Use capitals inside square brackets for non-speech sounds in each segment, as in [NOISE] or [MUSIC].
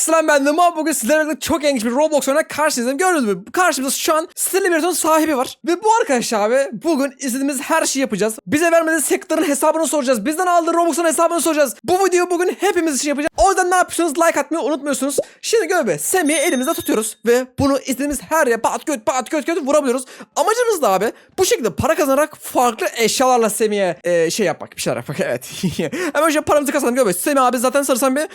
Selam ben Muhammed. Bugün sizlerle çok ilginç bir Roblox oyuna karşınızdayım. Gördünüz mü? Karşımızda şu an Marathon sahibi var. Ve bu arkadaş abi bugün istediğimiz her şeyi yapacağız. Bize vermediği sektörün hesabını soracağız. Bizden aldığı Robux'un hesabını soracağız. Bu videoyu bugün hepimiz için yapacağız. O yüzden ne yapıyorsunuz? Like atmayı unutmuyorsunuz. Şimdi gör be Semih'i elimizde tutuyoruz. Ve bunu istediğimiz her yere pat göt pat göt göt vurabiliyoruz. Amacımız da abi bu şekilde para kazanarak farklı eşyalarla Semih'e e, şey yapmak. Bir şeyler yapmak [LAUGHS] evet. Hemen şöyle paramızı kazanalım. Gör be Semih abi zaten sarısan bir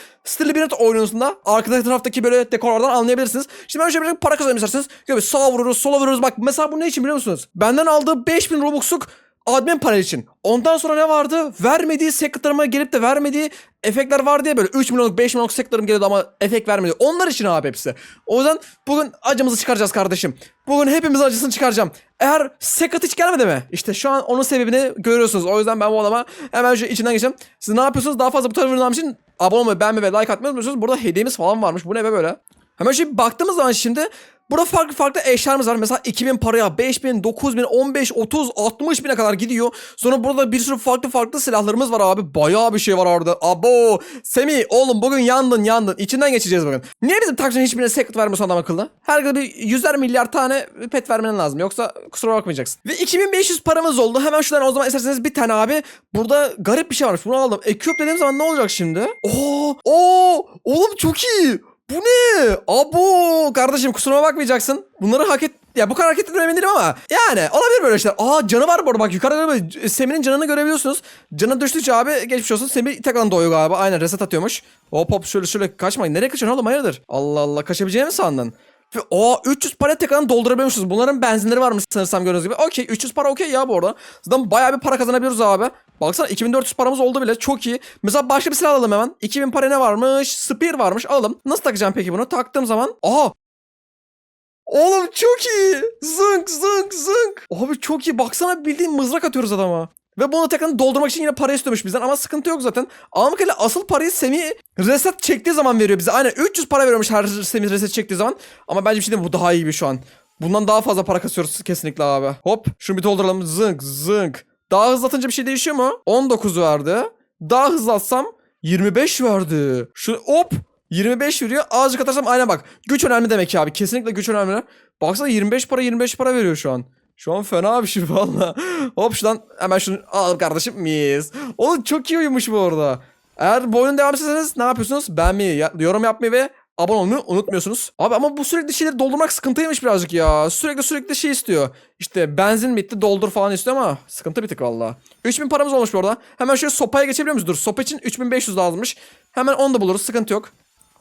Binet oyununda arkadaki taraftaki böyle dekorlardan anlayabilirsiniz. Şimdi ben şöyle bir para kazanayım isterseniz. Be sağa vururuz sola vururuz. Bak mesela bu ne için biliyor musunuz? Benden aldığı 5000 Robux'luk admin panel için. Ondan sonra ne vardı? Vermediği sekretlerime gelip de vermediği efektler var diye böyle 3 milyonluk 5 milyonluk sekretlerim geliyordu ama efekt vermedi. Onlar için abi hepsi. O yüzden bugün acımızı çıkaracağız kardeşim. Bugün hepimizin acısını çıkaracağım. Eğer sekret hiç gelmedi mi? İşte şu an onun sebebini görüyorsunuz. O yüzden ben bu adama hemen şu içinden geçeceğim. Siz ne yapıyorsunuz? Daha fazla bu tarz için abone olmayı, beğenmeyi ve like atmayı unutmuyorsunuz. Burada hediyemiz falan varmış. Bu ne be böyle? Hemen şimdi baktığımız zaman şimdi Burada farklı farklı eşyalarımız var. Mesela 2000 paraya 5000, 9000, 15, 30, 60 bine kadar gidiyor. Sonra burada bir sürü farklı farklı silahlarımız var abi. Bayağı bir şey var orada. Abo. Semih oğlum bugün yandın yandın. İçinden geçeceğiz bugün. Niye bizim takımın hiçbirine secret vermiyorsun adam akıllı? Herkese bir yüzer milyar tane pet vermen lazım. Yoksa kusura bakmayacaksın. Ve 2500 paramız oldu. Hemen şuradan o zaman isterseniz bir tane abi. Burada garip bir şey varmış. Bunu aldım. Equip dediğim zaman ne olacak şimdi? Oo, oo, oğlum çok iyi. Bu ne? Abo kardeşim kusuruma bakmayacaksın. Bunları hak et... Ya bu kadar ettiğine emin değilim ama yani olabilir böyle şeyler. Aa canı var bu arada bak yukarıda böyle Semih'in canını görebiliyorsunuz. Canı düştükçe abi geçmiş olsun. Semih tekrardan doğuyor galiba. Aynen reset atıyormuş. Hop hop şöyle şöyle kaçmayın. Nereye kaçıyorsun oğlum hayırdır? Allah Allah kaçabileceğini mi sandın? Ve o 300 para tekrardan doldurabiliyormuşuz. Bunların benzinleri varmış sanırsam gördüğünüz gibi. Okey 300 para okey ya bu arada. Zaten bayağı bir para kazanabiliyoruz abi. Baksana 2400 paramız oldu bile çok iyi. Mesela başka bir silah alalım hemen. 2000 para ne varmış? Spear varmış alalım. Nasıl takacağım peki bunu? Taktığım zaman. Aha Oğlum çok iyi. Zınk zınk zınk. Abi çok iyi. Baksana bildiğin mızrak atıyoruz adama. Ve bunu tekrar doldurmak için yine para istiyormuş bizden ama sıkıntı yok zaten. İle asıl parayı Semih reset çektiği zaman veriyor bize. Aynen 300 para veriyormuş her Semih reset çektiği zaman. Ama bence bir şey değil? Bu daha iyi bir şu an. Bundan daha fazla para kasıyoruz kesinlikle abi. Hop şunu bir dolduralım. Zınk zınk. Daha hızlı atınca bir şey değişiyor mu? 19 verdi. Daha hızlı atsam 25 verdi. Şu hop 25 veriyor. Azıcık atarsam aynen bak. Güç önemli demek ki abi. Kesinlikle güç önemli. Baksana 25 para 25 para veriyor şu an. Şu an fena bir şey [LAUGHS] valla. Hop şuradan hemen şunu alalım kardeşim. Mis. Oğlum çok iyi uyumuş bu arada. Eğer bu oyunu devam etseniz ne yapıyorsunuz? Beğenmeyi, yorum yapmayı ve abone olmayı unutmuyorsunuz. Abi ama bu sürekli şeyleri doldurmak sıkıntıymış birazcık ya. Sürekli sürekli şey istiyor. İşte benzin bitti doldur falan istiyor ama sıkıntı bir tık valla. 3000 paramız olmuş bu arada. Hemen şöyle sopaya geçebiliyor muyuz? Dur sopa için 3500 lazımmış. Hemen onu da buluruz sıkıntı yok.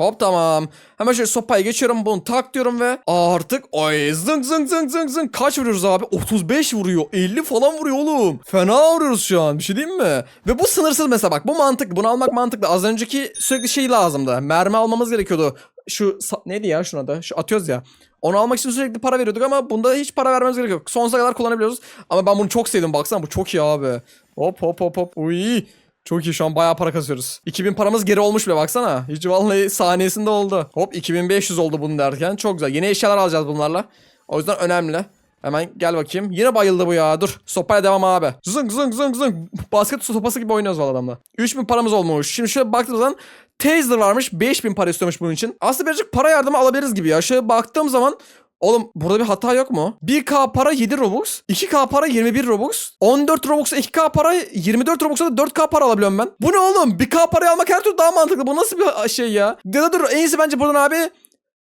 Hop tamam. Hemen şöyle sopayı geçiyorum bunu tak diyorum ve artık ay zınk zınk zınk zınk zınk kaç vuruyoruz abi? 35 vuruyor. 50 falan vuruyor oğlum. Fena vuruyoruz şu an bir şey diyeyim mi? Ve bu sınırsız mesela bak bu mantıklı. Bunu almak mantıklı. Az önceki sürekli şey lazımdı. Mermi almamız gerekiyordu. Şu neydi ya şuna da? Şu atıyoruz ya. Onu almak için sürekli para veriyorduk ama bunda hiç para vermemiz gerek yok. Sonsuza kadar kullanabiliyoruz. Ama ben bunu çok sevdim baksana bu çok iyi abi. Hop hop hop hop. Uy. Çok iyi şu an bayağı para kasıyoruz. 2000 paramız geri olmuş bile baksana. Hiç vallahi saniyesinde oldu. Hop 2500 oldu bunu derken. Çok güzel. Yeni eşyalar alacağız bunlarla. O yüzden önemli. Hemen gel bakayım. Yine bayıldı bu ya. Dur. Sopaya devam abi. Zınk zınk zınk zınk. Basket sopası gibi oynuyoruz valla adamla. 3000 paramız olmuş. Şimdi şöyle baktığımız zaman Taser varmış. 5000 para istiyormuş bunun için. Aslında birazcık para yardımı alabiliriz gibi ya. Şöyle baktığım zaman Oğlum burada bir hata yok mu? 1K para 7 Robux. 2K para 21 Robux. 14 Robux'a 2K para 24 Robux'a da 4K para alabiliyorum ben. Bu ne oğlum? 1K parayı almak her türlü daha mantıklı. Bu nasıl bir şey ya? Ya da dur en iyisi bence buradan abi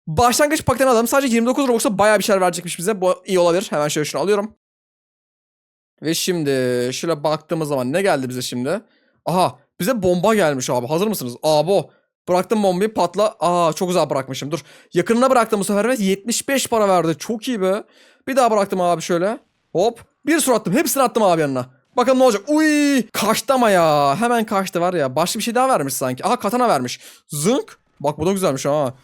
başlangıç paketini alalım. Sadece 29 Robux'a bayağı bir şeyler verecekmiş bize. Bu iyi olabilir. Hemen şöyle şunu alıyorum. Ve şimdi şöyle baktığımız zaman ne geldi bize şimdi? Aha bize bomba gelmiş abi. Hazır mısınız? Abo. Bıraktım bombayı patla. Aa çok uzağa bırakmışım. Dur. Yakınına bıraktım bu sefer ve 75 para verdi. Çok iyi be. Bir daha bıraktım abi şöyle. Hop. Bir sur attım. Hepsini attım abi yanına. Bakalım ne olacak. Uy. Kaçtı ama ya. Hemen kaçtı var ya. Başka bir şey daha vermiş sanki. Aha katana vermiş. Zınk. Bak bu da güzelmiş ha.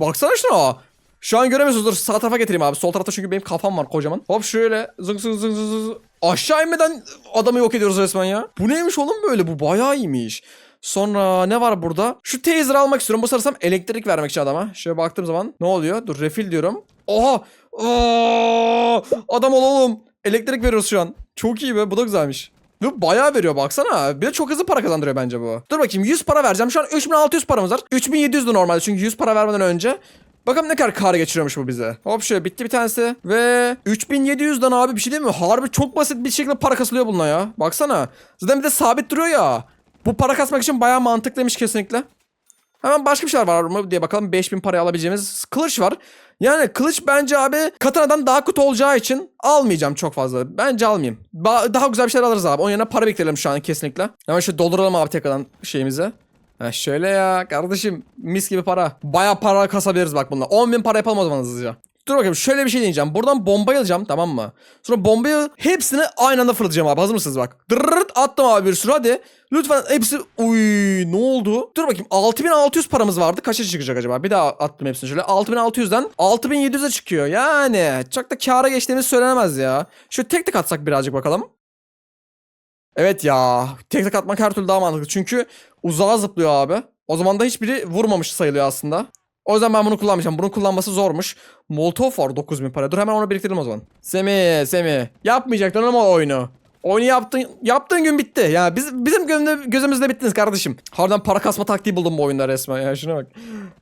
Baksana şuna. Şu an göremiyorsunuz. Dur sağ tarafa getireyim abi. Sol tarafta çünkü benim kafam var kocaman. Hop şöyle zınk zınk zınk zınk. Aşağı inmeden adamı yok ediyoruz resmen ya. Bu neymiş oğlum böyle? Bu bayağı iyiymiş. Sonra ne var burada? Şu taser almak istiyorum. Bu sanırsam elektrik vermek için adama. Şöyle baktığım zaman ne oluyor? Dur refill diyorum. Oha! Aa! Adam ol oğlum. Elektrik veriyoruz şu an. Çok iyi be. Bu da güzelmiş. Ve bayağı veriyor baksana. Bir de çok hızlı para kazandırıyor bence bu. Dur bakayım 100 para vereceğim. Şu an 3600 paramız var. 3700'dü normalde çünkü 100 para vermeden önce. Bakalım ne kadar kar geçiriyormuş bu bize. Hop şöyle bitti bir tanesi. Ve 3700'den abi bir şey değil mi? Harbi çok basit bir şekilde para kasılıyor bununla ya. Baksana. Zaten bir de sabit duruyor ya. Bu para kasmak için bayağı mantıklıymış kesinlikle. Hemen başka bir şeyler var mı diye bakalım. 5000 paraya alabileceğimiz kılıç var. Yani kılıç bence abi katanadan daha kötü olacağı için almayacağım çok fazla. Bence almayayım. Ba- daha güzel bir şeyler alırız abi. Onun yerine para biriktirelim şu an kesinlikle. Hemen şöyle dolduralım abi tekrardan şeyimizi. Ha şöyle ya kardeşim mis gibi para. Baya para kasabiliriz bak bununla. 10 bin para yapalım o zaman hızlıca. Dur bakayım şöyle bir şey deneyeceğim. Buradan bombayı alacağım tamam mı? Sonra bombayı hepsini aynı anda fırlatacağım abi. Hazır mısınız bak? Dırırt attım abi bir sürü hadi. Lütfen hepsi... Uy ne oldu? Dur bakayım 6600 paramız vardı. Kaça çıkacak acaba? Bir daha attım hepsini şöyle. 6600'den 6700'e çıkıyor. Yani çok da kâra geçtiğimiz söylenemez ya. Şu tek tek atsak birazcık bakalım. Evet ya. Tek tek atmak her türlü daha mantıklı. Çünkü uzağa zıplıyor abi. O zaman da hiçbiri vurmamış sayılıyor aslında. O yüzden ben bunu kullanmayacağım. Bunu kullanması zormuş. Molotov var 9000 para. Dur hemen onu biriktirelim o zaman. Semi, Semi. Yapmayacaktın ama oyunu. Oyunu yaptın, yaptığın gün bitti. Ya biz, bizim gözümüzde, gözümüzde bittiniz kardeşim. Harbiden para kasma taktiği buldum bu oyunda resmen ya şuna bak.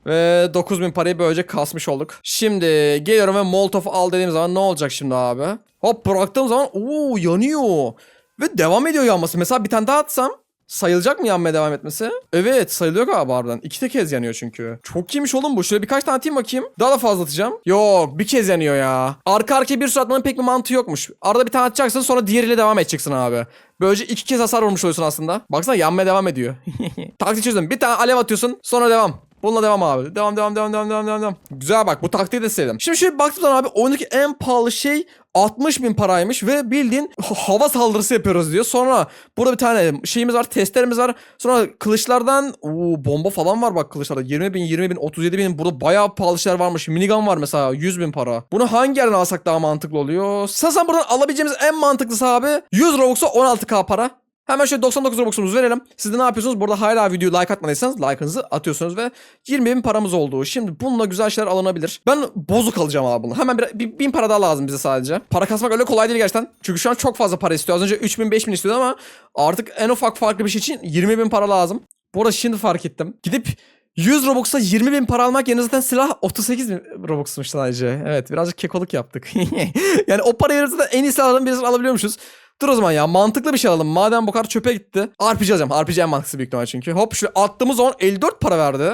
Ve 9000 parayı böylece kasmış olduk. Şimdi geliyorum ve Molotov al dediğim zaman ne olacak şimdi abi? Hop bıraktığım zaman ooo yanıyor. Ve devam ediyor yanması. Mesela bir tane daha atsam sayılacak mı yanmaya devam etmesi? Evet sayılıyor galiba harbiden. İki de kez yanıyor çünkü. Çok iyiymiş oğlum bu. Şöyle birkaç tane atayım bakayım. Daha da fazla atacağım. Yok bir kez yanıyor ya. Arka arkaya bir sürü atmanın pek bir mantığı yokmuş. Arada bir tane atacaksın sonra diğeriyle devam edeceksin abi. Böylece iki kez hasar vurmuş oluyorsun aslında. Baksana yanmaya devam ediyor. [LAUGHS] Taktik çözdüm. Bir tane alev atıyorsun sonra devam. Bununla devam abi. Devam devam devam devam devam devam. Güzel bak bu taktiği de sevdim. Şimdi şöyle baktığım zaman abi oyundaki en pahalı şey 60 bin paraymış ve bildiğin ha- hava saldırısı yapıyoruz diyor. Sonra burada bir tane şeyimiz var testerimiz var. Sonra kılıçlardan oo, bomba falan var bak kılıçlarda 20 bin 20 bin 37 bin burada bayağı pahalı şeyler varmış. Minigun var mesela 100 bin para. Bunu hangi yerden alsak daha mantıklı oluyor? Sasan buradan alabileceğimiz en mantıklısı abi 100 Robux'a 16k para. Hemen şöyle 99 Robux'umuzu verelim. Siz de ne yapıyorsunuz? Burada hala videoyu like atmadıysanız like'ınızı atıyorsunuz ve 20 bin paramız oldu. Şimdi bununla güzel şeyler alınabilir. Ben bozuk alacağım abi bunu. Hemen bir, bir bin para daha lazım bize sadece. Para kasmak öyle kolay değil gerçekten. Çünkü şu an çok fazla para istiyor. Az önce 3000 5000 istiyordu ama artık en ufak farklı bir şey için 20 bin para lazım. Bu arada şimdi fark ettim. Gidip 100 Robux'a 20 bin para almak yerine zaten silah 38 bin Robux'muş sadece. Evet birazcık kekoluk yaptık. [LAUGHS] yani o parayı zaten en iyi silahlardan birisini alabiliyormuşuz. Dur o zaman ya mantıklı bir şey alalım. Madem bu kadar çöpe gitti. RPG alacağım. RPG en mantıklısı büyük ihtimal çünkü. Hop şu attığımız zaman 54 para verdi.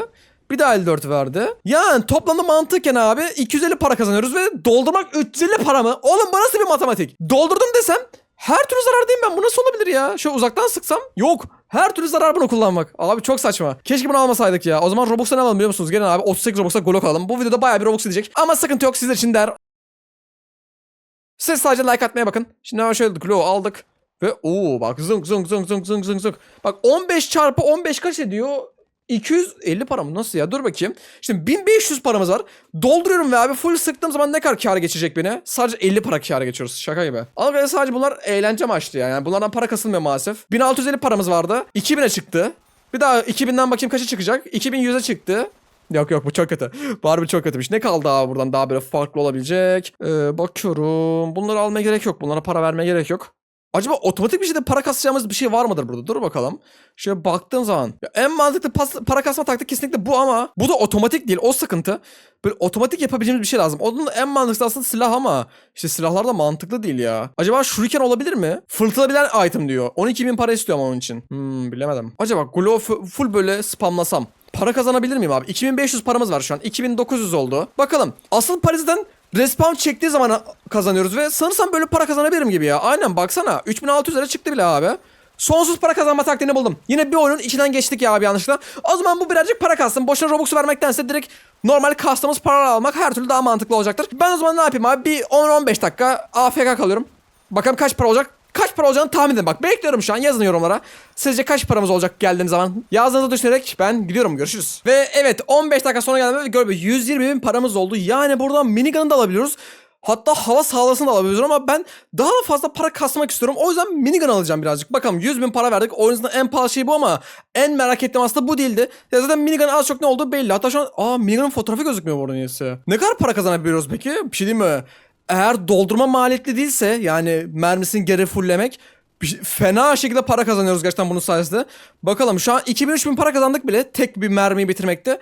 Bir daha 54 verdi. Yani toplamda mantıken abi 250 para kazanıyoruz ve doldurmak 350 para mı? Oğlum bu nasıl bir matematik? Doldurdum desem her türlü zarardayım ben. Bu nasıl olabilir ya? Şöyle uzaktan sıksam yok. Her türlü zarar bunu kullanmak. Abi çok saçma. Keşke bunu almasaydık ya. O zaman Robux'a ne alalım biliyor musunuz? Gelin abi 38 Robux'a Glock alalım. Bu videoda bayağı bir Robux gidecek. Ama sıkıntı yok sizler için der. Siz sadece like atmaya bakın. Şimdi hemen şöyle Glow aldık. Ve ooo bak zınk zınk zınk zınk zınk zınk zınk. Bak 15 çarpı 15 kaç ediyor? 250 para mı? Nasıl ya? Dur bakayım. Şimdi 1500 paramız var. Dolduruyorum ve abi full sıktığım zaman ne kadar kâra geçecek beni? Sadece 50 para kâra geçiyoruz. Şaka gibi. Ama böyle sadece bunlar eğlence amaçlı yani. yani. Bunlardan para kasılmıyor maalesef. 1650 paramız vardı. 2000'e çıktı. Bir daha 2000'den bakayım kaça çıkacak? 2100'e çıktı. Yok yok bu çok kötü. Bu harbi çok kötüymüş. Ne kaldı abi buradan daha böyle farklı olabilecek? Ee, bakıyorum. Bunları almaya gerek yok. Bunlara para vermeye gerek yok. Acaba otomatik bir şekilde para kasacağımız bir şey var mıdır burada? Dur bakalım. Şöyle baktığın zaman. Ya en mantıklı pas- para kasma taktiği kesinlikle bu ama bu da otomatik değil. O sıkıntı. Böyle otomatik yapabileceğimiz bir şey lazım. Onun en mantıklısı aslında silah ama işte silahlar da mantıklı değil ya. Acaba shuriken olabilir mi? Fırlatılabilen item diyor. 12 bin para istiyor ama onun için. Hmm bilemedim. Acaba glow full böyle spamlasam. Para kazanabilir miyim abi? 2500 paramız var şu an. 2900 oldu. Bakalım. Asıl paraziten respawn çektiği zaman kazanıyoruz ve sanırsam böyle para kazanabilirim gibi ya. Aynen baksana. 3600 lira çıktı bile abi. Sonsuz para kazanma taktiğini buldum. Yine bir oyunun içinden geçtik ya abi yanlışlıkla. O zaman bu birazcık para kastım. Boşuna Robux vermektense direkt normal kastımız paralar almak her türlü daha mantıklı olacaktır. Ben o zaman ne yapayım abi? Bir 10-15 dakika AFK kalıyorum. Bakalım kaç para olacak? Kaç para olacağını tahmin edin. Bak bekliyorum şu an. Yazın yorumlara. Sizce kaç paramız olacak geldiğim zaman? Yazdığınızı düşünerek ben gidiyorum. Görüşürüz. Ve evet 15 dakika sonra geldim ve gör be, 120 bin paramız oldu. Yani buradan minigun'ı da alabiliyoruz. Hatta hava sağlasını da alabiliyoruz ama ben daha da fazla para kasmak istiyorum. O yüzden minigun alacağım birazcık. Bakalım 100 bin para verdik. Oyunun en pahalı şey bu ama en merak ettiğim aslında bu değildi. Ya zaten minigun az çok ne oldu belli. Hatta şu an aa minigunun fotoğrafı gözükmüyor burada niyeyse. Ne kadar para kazanabiliyoruz peki? Bir şey diyeyim mi? Eğer doldurma maliyetli değilse yani mermisini geri fulllemek fena şekilde para kazanıyoruz gerçekten bunun sayesinde. Bakalım şu an 2000-3000 para kazandık bile tek bir mermiyi bitirmekte.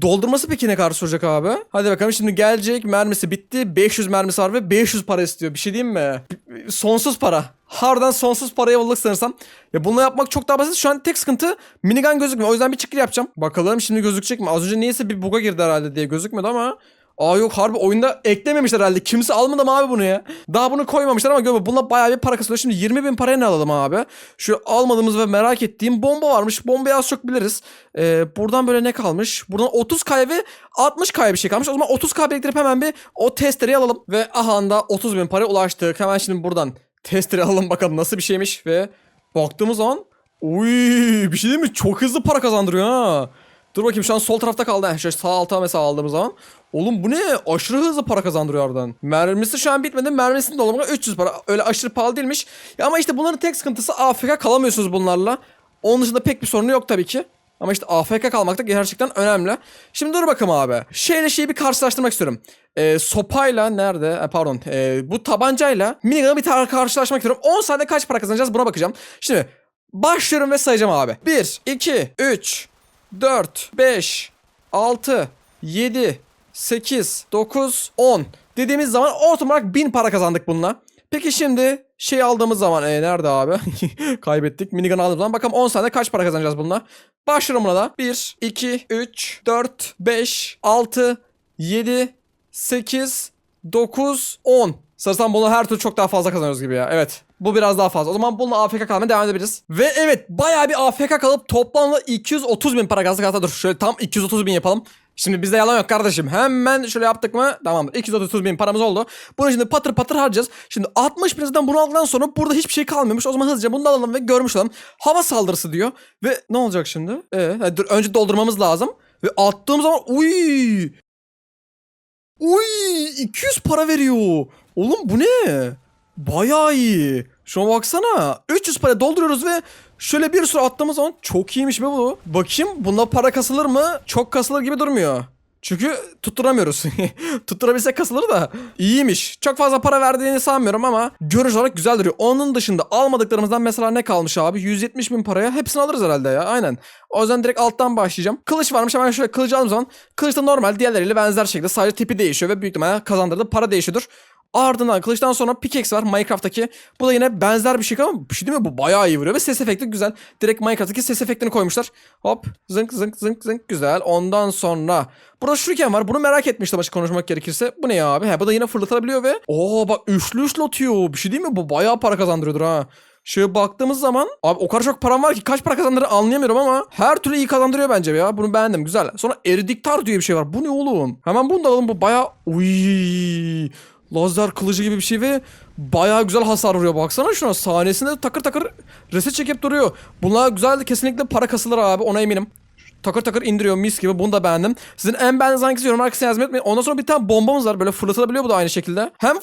Doldurması peki ne kadar sürecek abi? Hadi bakalım şimdi gelecek mermisi bitti. 500 mermisi var ve 500 para istiyor. Bir şey diyeyim mi? Sonsuz para. Harbiden sonsuz paraya bulduk sanırsam. Ya bunu yapmak çok daha basit. Şu an tek sıkıntı minigun gözükmüyor. O yüzden bir çıkır yapacağım. Bakalım şimdi gözükecek mi? Az önce niyeyse bir buga girdi herhalde diye gözükmüyordu ama. Aa yok harbi oyunda eklememişler herhalde. Kimse almadı mı abi bunu ya? Daha bunu koymamışlar ama gör bununla bayağı bir para kasılıyor. Şimdi 20 bin paraya ne alalım abi? Şu almadığımız ve merak ettiğim bomba varmış. Bombayı az çok biliriz. Ee, buradan böyle ne kalmış? Buradan 30k ve 60k bir şey kalmış. O zaman 30k biriktirip hemen bir o testereyi alalım. Ve aha da 30 bin paraya ulaştık. Hemen şimdi buradan testere alalım bakalım nasıl bir şeymiş. Ve baktığımız zaman Uy bir şey değil mi? Çok hızlı para kazandırıyor ha. Dur bakayım şu an sol tarafta kaldı. Heh, Şöyle sağ alta mesela aldığımız zaman. Oğlum bu ne? Aşırı hızlı para kazandırıyor oradan. Mermisi şu an bitmedi. Mermisini doldurmak 300 para. Öyle aşırı pahalı değilmiş. Ya ama işte bunların tek sıkıntısı AFK kalamıyorsunuz bunlarla. Onun dışında pek bir sorunu yok tabii ki. Ama işte AFK kalmak da gerçekten önemli. Şimdi dur bakalım abi. Şeyle şeyi bir karşılaştırmak istiyorum. Ee, sopayla nerede? E, pardon. Ee, bu tabancayla minigun'ı bir karşılaşmak istiyorum. 10 saniyede kaç para kazanacağız buna bakacağım. Şimdi başlıyorum ve sayacağım abi. 1, 2, 3, 4, 5, 6, 7, 8, 9, 10 dediğimiz zaman ortalama olarak 1000 para kazandık bununla. Peki şimdi şey aldığımız zaman e, nerede abi? [LAUGHS] Kaybettik. Minigun aldığımız zaman bakalım 10 saniyede kaç para kazanacağız bununla. Başlıyorum buna da. 1, 2, 3, 4, 5, 6, 7, 8, 9, 10. Sanırsam bunu her türlü çok daha fazla kazanıyoruz gibi ya. Evet. Bu biraz daha fazla. O zaman bununla AFK kalmaya devam edebiliriz. Ve evet bayağı bir AFK kalıp toplamda 230 bin para kazandık. Hatta dur şöyle tam 230 bin yapalım. Şimdi bizde yalan yok kardeşim. Hemen şöyle yaptık mı? Tamamdır. 230 bin paramız oldu. Bunu şimdi patır patır harcayacağız. Şimdi 60 bin zaten bunu aldıktan sonra burada hiçbir şey kalmıyormuş. O zaman hızlıca bunu da alalım ve görmüş olalım. Hava saldırısı diyor. Ve ne olacak şimdi? Ee, dur, önce doldurmamız lazım. Ve attığım zaman uy Uy 200 para veriyor. Oğlum bu ne? Bayağı iyi. Şuna baksana. 300 para dolduruyoruz ve şöyle bir sürü attığımız zaman çok iyiymiş be bu. Bakayım bunda para kasılır mı? Çok kasılır gibi durmuyor. Çünkü tutturamıyoruz. [LAUGHS] Tutturabilsek kasılır da. İyiymiş. Çok fazla para verdiğini sanmıyorum ama görünüş olarak güzel duruyor. Onun dışında almadıklarımızdan mesela ne kalmış abi? 170 bin paraya hepsini alırız herhalde ya. Aynen. O yüzden direkt alttan başlayacağım. Kılıç varmış hemen şöyle kılıcı aldığım zaman. Kılıç da normal diğerleriyle benzer şekilde sadece tipi değişiyor ve büyük ihtimalle kazandırdığı para değişiyordur. Ardından kılıçtan sonra pickaxe var Minecraft'taki. Bu da yine benzer bir şey ama bir şey değil mi? Bu bayağı iyi vuruyor ve ses efekti güzel. Direkt Minecraft'taki ses efektini koymuşlar. Hop zınk zınk zınk zınk güzel. Ondan sonra burada şuriken var. Bunu merak etmiştim açık konuşmak gerekirse. Bu ne ya abi? He, bu da yine fırlatılabiliyor ve Oo bak üçlü üçlü atıyor. Bir şey değil mi? Bu bayağı para kazandırıyordur ha. Şöyle baktığımız zaman abi o kadar çok param var ki kaç para kazandırır anlayamıyorum ama her türlü iyi kazandırıyor bence ya. Bunu beğendim güzel. Sonra eridiktar diye bir şey var. Bu ne oğlum? Hemen bunu da alalım bu bayağı uy lazer kılıcı gibi bir şey ve bayağı güzel hasar vuruyor. Baksana şuna sahnesinde takır takır reset çekip duruyor. Bunlar güzel kesinlikle para kasılır abi ona eminim. Takır takır indiriyor mis gibi bunu da beğendim. Sizin en beğendiğiniz hangisi yorum arkasına yazmayı unutmayın. Ondan sonra bir tane bombamız var böyle fırlatılabiliyor bu da aynı şekilde. Hem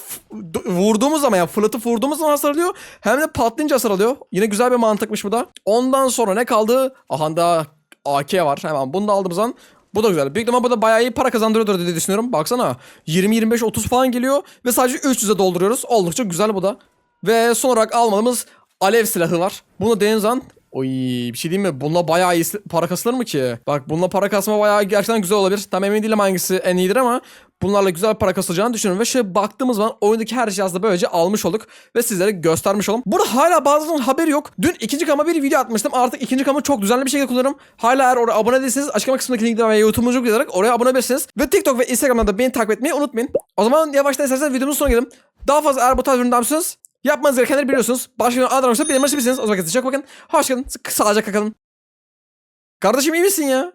vurduğumuz zaman yani fırlatıp vurduğumuz zaman hasar alıyor. Hem de patlayınca hasar alıyor. Yine güzel bir mantıkmış bu da. Ondan sonra ne kaldı? Aha da AK var. Hemen bunu da aldığımız zaman bu da güzel. Büyük ihtimalle bu da bayağı iyi para kazandırıyordur diye düşünüyorum. Baksana 20 25 30 falan geliyor ve sadece 300'e dolduruyoruz. Oldukça güzel bu da. Ve son olarak almadığımız alev silahı var. Bunu zaman Oy bir şey diyeyim mi? Bununla bayağı iyi para kasılır mı ki? Bak bununla para kasma bayağı gerçekten güzel olabilir. Tam emin değilim hangisi en iyidir ama bunlarla güzel para kasılacağını düşünüyorum. Ve şöyle baktığımız zaman oyundaki her şeyi aslında böylece almış olduk. Ve sizlere göstermiş oldum. Burada hala bazılarının haberi yok. Dün ikinci kama bir video atmıştım. Artık ikinci kamı çok düzenli bir şekilde kullanıyorum. Hala eğer oraya abone değilseniz açıklama kısmındaki linkten veya YouTube'umuzu yazarak oraya abone olabilirsiniz. Ve TikTok ve Instagram'dan da beni takip etmeyi unutmayın. O zaman yavaştan isterseniz videomuzun sonuna gelelim. Daha fazla eğer bu tarz istiyorsanız Yapmanız gerekenleri biliyorsunuz. Başka bir adamsa benim bilirsiniz. O zaman kendinize çok bakın. Hoşçakalın. Sağlıcakla kalın. Kardeşim iyi misin ya?